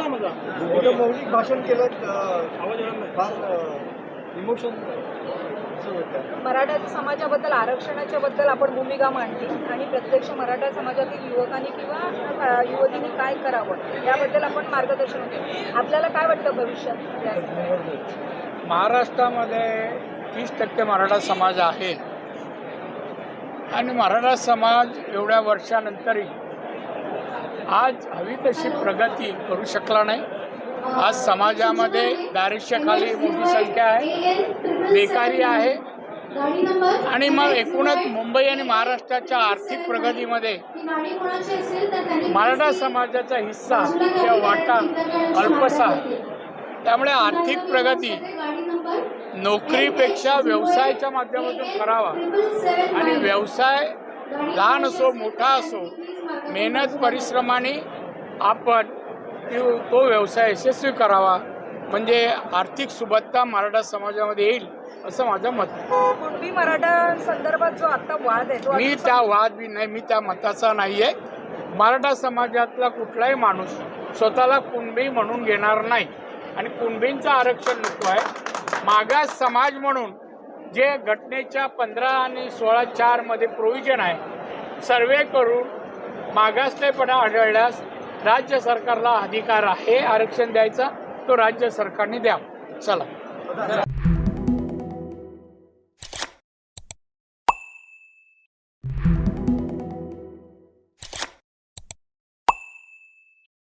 मौलिक भाषण केलं अं, आवाज येणार नाही फार इमोशन मराठा समाजाबद्दल आरक्षणाच्या बद्दल आपण भूमिका मांडली आणि प्रत्यक्ष मराठा समाजातील युवकांनी किंवा युवतींनी काय करावं याबद्दल आपण मार्गदर्शन केलं आपल्याला काय वाटतं भविष्यात? महाराष्ट्रामध्ये तीस टक्के मराठा समाज आहे. आणि मराठा समाज एवढ्या वर्षानंतरही आज हवी तशी प्रगती करू शकला नाही. आज समाजामध्ये दारिद्र्याखाली मोठी संख्या आहे. बेकारी आहे. आणि मग एकूणच मुंबई आणि महाराष्ट्राच्या आर्थिक प्रगतीमध्ये मराठा समाजाचा हिस्सा किंवा वाटा अल्पसा त्यामुळे आर्थिक प्रगती नोकरीपेक्षा व्यवसायाच्या माध्यमातून करावा. आणि व्यवसाय लहान असो मोठा असो मेहनत परिश्रमाने आपण तो- तो व्यवसाय यशस्वी करावा. म्हणजे आर्थिक सुबत्ता मराठा समाजामध्ये येईल असं माझं मत आहे. कुणबी मराठा संदर्भात जो आता वाद आहे मी त्या वाद बी नाही मी त्या मताचा नाही आहे मराठा समाजातला कुठलाही माणूस स्वतःला कुणबी म्हणून घेणार नाही. आणि कुणबींचं आरक्षण नको आहे. मागास समाज म्हणून जे घटनेच्या पंधरा आणि सोळा चारमध्ये प्रोव्हिजन आहे सर्वे करून मागासलेपणा आढळल्यास राज्य सरकारला अधिकार आहे आरक्षण द्यायचा तो राज्य सरकारने द्यावा. चला.